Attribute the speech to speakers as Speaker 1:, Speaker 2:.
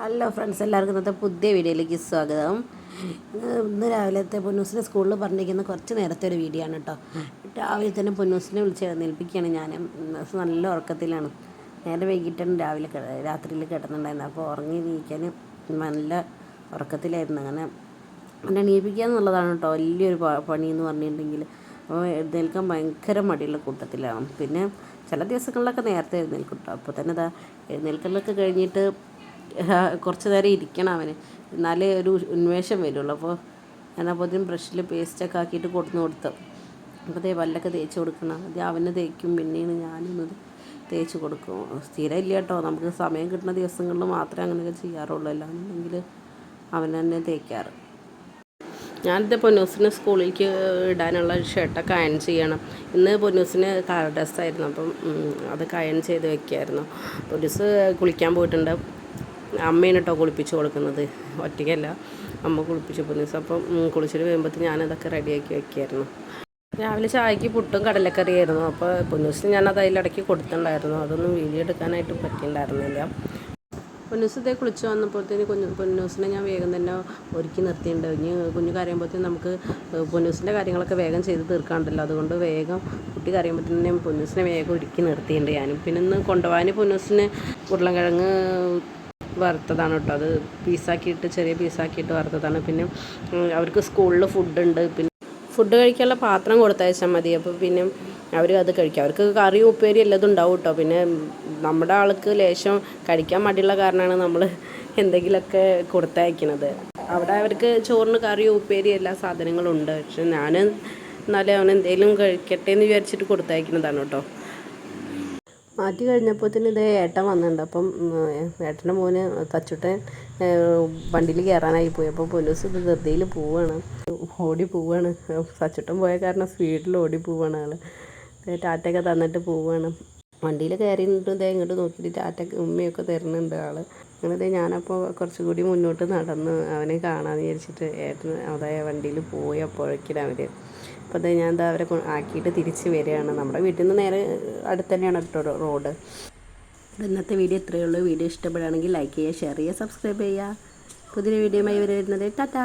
Speaker 1: Hello friends എല്ലാവർക്കും ഇന്നത്തെ പുതിയ വീഡിയോയിലേക്ക് സ്വാഗതം. ഇന്ന് രാവിലത്തെ പൊന്നൂസിനെ സ്കൂളിൽ പറഞ്ഞിരിക്കുന്ന കുറച്ച് നേരത്തെ ഒരു വീഡിയോ ആണ് കേട്ടോ രാവിലെ തന്നെ പൊന്നൂസിനെ വിളിച്ച് എഴുന്നേൽപ്പിക്കുകയാണ് ഞാൻ നല്ല ഉറക്കത്തിലാണ്. നേരെ വൈകിട്ടാണ് രാവിലെ രാത്രിയിൽ കിടന്നുണ്ടായിരുന്നത്. അപ്പോൾ ഉറങ്ങി നീക്കാൻ നല്ല ഉറക്കത്തിലായിരുന്നു. അങ്ങനെ എന്നെ എണീപ്പിക്കുക എന്നുള്ളതാണ് കേട്ടോ വലിയൊരു പണി എന്ന് പറഞ്ഞിട്ടുണ്ടെങ്കിൽ. അപ്പോൾ എഴുന്നേൽക്കാൻ ഭയങ്കര മടിയുള്ള കൂട്ടത്തിലാണ്. പിന്നെ ചില ദിവസങ്ങളിലൊക്കെ നേരത്തെ എഴുന്നേൽക്കും കേട്ടോ അപ്പോൾ തന്നെ ഇതാ എഴുന്നേൽക്കലൊക്കെ കഴിഞ്ഞിട്ട് കുറച്ച് നേരം ഇരിക്കണം അവന്. എന്നാലേ ഒരു ഉന്മേഷം വരുള്ളൂ. അപ്പോൾ ഞാൻ അപ്പോൾ ബ്രഷിൽ പേസ്റ്റൊക്കെ ആക്കിയിട്ട് കൊടുന്ന് കൊടുത്തു. അപ്പോൾ ദേ പല്ലൊക്കെ തേച്ച് കൊടുക്കണം. അത് അവന് തേക്കും പിന്നെയാണ് ഞാനൊന്നത് തേച്ച് കൊടുക്കും. സ്ഥിരം ഇല്ല കേട്ടോ. നമുക്ക് സമയം കിട്ടുന്ന ദിവസങ്ങളിൽ മാത്രമേ അങ്ങനെയൊക്കെ ചെയ്യാറുള്ളൂ. അല്ലാന്നുണ്ടെങ്കിൽ അവൻ തന്നെ തേക്കാറ്. ഞാനിത് പൊന്നൂസിനെ സ്കൂളിലേക്ക് ഇടാനുള്ള ഷർട്ടൊക്കെ അയൺ ചെയ്യണം. ഇന്ന് പൊന്നൂസിന് കളർ ഡ്രസ്സായിരുന്നു അപ്പം അതൊക്കെ അയൺ ചെയ്ത് വെക്കായിരുന്നു. പൊന്നൂസ് കുളിക്കാൻ പോയിട്ടുണ്ട്. അമ്മയാണ് കേട്ടോ കുളിപ്പിച്ച് കൊടുക്കുന്നത്. ഒറ്റയ്ക്കല്ല. അമ്മ കുളിപ്പിച്ച് ദിവസം അപ്പം കുളിച്ചിട്ട് വരുമ്പോഴത്തേക്ക് ഞാനതൊക്കെ റെഡിയാക്കി വെക്കായിരുന്നു. രാവിലെ ചായക്ക് പുട്ടും കടലക്കറിയായിരുന്നു. അപ്പോൾ പൊന്നൂസിന് ഞാനത് അതിലിടയ്ക്ക് കൊടുത്തിട്ടുണ്ടായിരുന്നു. അതൊന്നും വീഡിയോ എടുക്കാനായിട്ട് പറ്റിയിട്ടുണ്ടായിരുന്നില്ല. പൊന്നൂസ് ഇതേ കുളിച്ച് വന്നപ്പോഴത്തേന് കുഞ്ഞു പൊന്നൂസിനെ ഞാൻ വേഗം തന്നെ ഒരുക്കി നിർത്തിയിട്ടുണ്ട്. ഇനി കുഞ്ഞു കരയുമ്പോഴത്തേന് നമുക്ക് പൊന്നൂസിന്റെ കാര്യങ്ങളൊക്കെ വേഗം ചെയ്ത് തീർക്കാണ്ടല്ലോ. അതുകൊണ്ട് വേഗം കുട്ടി കരയുമ്പോഴത്തേനും പൊന്നൂസിനെ വേഗം ഒരുക്കി നിർത്തിയിട്ടുണ്ട്. ഞാനും പിന്നെ ഇന്ന് കൊണ്ടുപോകാൻ പൊന്നൂസിന് ഉരുളൻകിഴങ്ങ് വറുത്തതാണ് കേട്ടോ. അത് പീസാക്കിയിട്ട് ചെറിയ പീസാക്കിയിട്ട് വറുത്തതാണ്. പിന്നെ അവർക്ക് സ്കൂളിൽ ഫുഡുണ്ട്. പിന്നെ ഫുഡ് കഴിക്കാനുള്ള പാത്രം കൊടുത്തയച്ചാൽ മതി. അപ്പോൾ പിന്നെ അവർ അത് കഴിക്കും. അവർക്ക് കറി ഉപ്പേരി എല്ലാതും ഉണ്ടാവും കേട്ടോ. പിന്നെ നമ്മുടെ ആൾക്ക് ലേശം കഴിക്കാൻ മടിയുള്ള കാരണമാണ് നമ്മൾ എന്തെങ്കിലുമൊക്കെ കൊടുത്തയക്കുന്നത്. അവിടെ അവർക്ക് ചോറിന് കറി ഉപ്പേരി എല്ലാ സാധനങ്ങളും ഉണ്ട്. പക്ഷെ ഞാൻ എന്നാലും അവൻ എന്തെങ്കിലും കഴിക്കട്ടെ എന്ന് വിചാരിച്ചിട്ട് കൊടുത്തയക്കുന്നതാണ് കേട്ടോ. മാറ്റി കഴിഞ്ഞപ്പോൾ തന്നെ ഇത് ഏട്ടൻ വന്നിട്ടുണ്ട്. അപ്പം ഏട്ടന്റെ മോന് തച്ചുട്ടൻ വണ്ടിയിൽ കയറാനായി പോയി. അപ്പോൾ പോലീസ് ഇത് ധൃതിയിൽ പോവാണ്. ഓടി പോവാണ്. തച്ചുട്ടൻ പോയ കാരണം സ്പീഡിൽ ഓടി പോവാണ് ആൾ ടാറ്റയൊക്കെ തന്നിട്ട് പോവാണ്. വണ്ടിയിൽ കയറിയിട്ട് ഇതേ ഇങ്ങോട്ട് നോക്കിയിട്ട് ടാറ്റ ഉമ്മയൊക്കെ തരുന്നുണ്ട് ആൾ. അങ്ങനെ ഞാനപ്പോൾ കുറച്ചും കൂടി മുന്നോട്ട് നടന്ന് അവനെ കാണാമെന്ന് വിചാരിച്ചിട്ട് ഏട്ടൻ അതായ വണ്ടിയിൽ പോയി അപ്പോഴേക്കും അവർ അപ്പോൾ അത് ഞാൻ എന്താ അവരെ ആക്കിയിട്ട് തിരിച്ച് വരികയാണ്. നമ്മുടെ വീട്ടിൽ നിന്ന് നേരെ അടുത്ത് തന്നെയാണ് കേട്ടോ റോഡ്. ഇന്നത്തെ വീഡിയോ ഇത്രയേ ഉള്ളൂ. വീഡിയോ ഇഷ്ടപ്പെടുകയാണെങ്കിൽ ലൈക്ക് ചെയ്യുക ഷെയർ ചെയ്യുക സബ്സ്ക്രൈബ് ചെയ്യുക. പുതിയൊരു വീഡിയോയുമായി വരുന്നത്. ടാറ്റാ.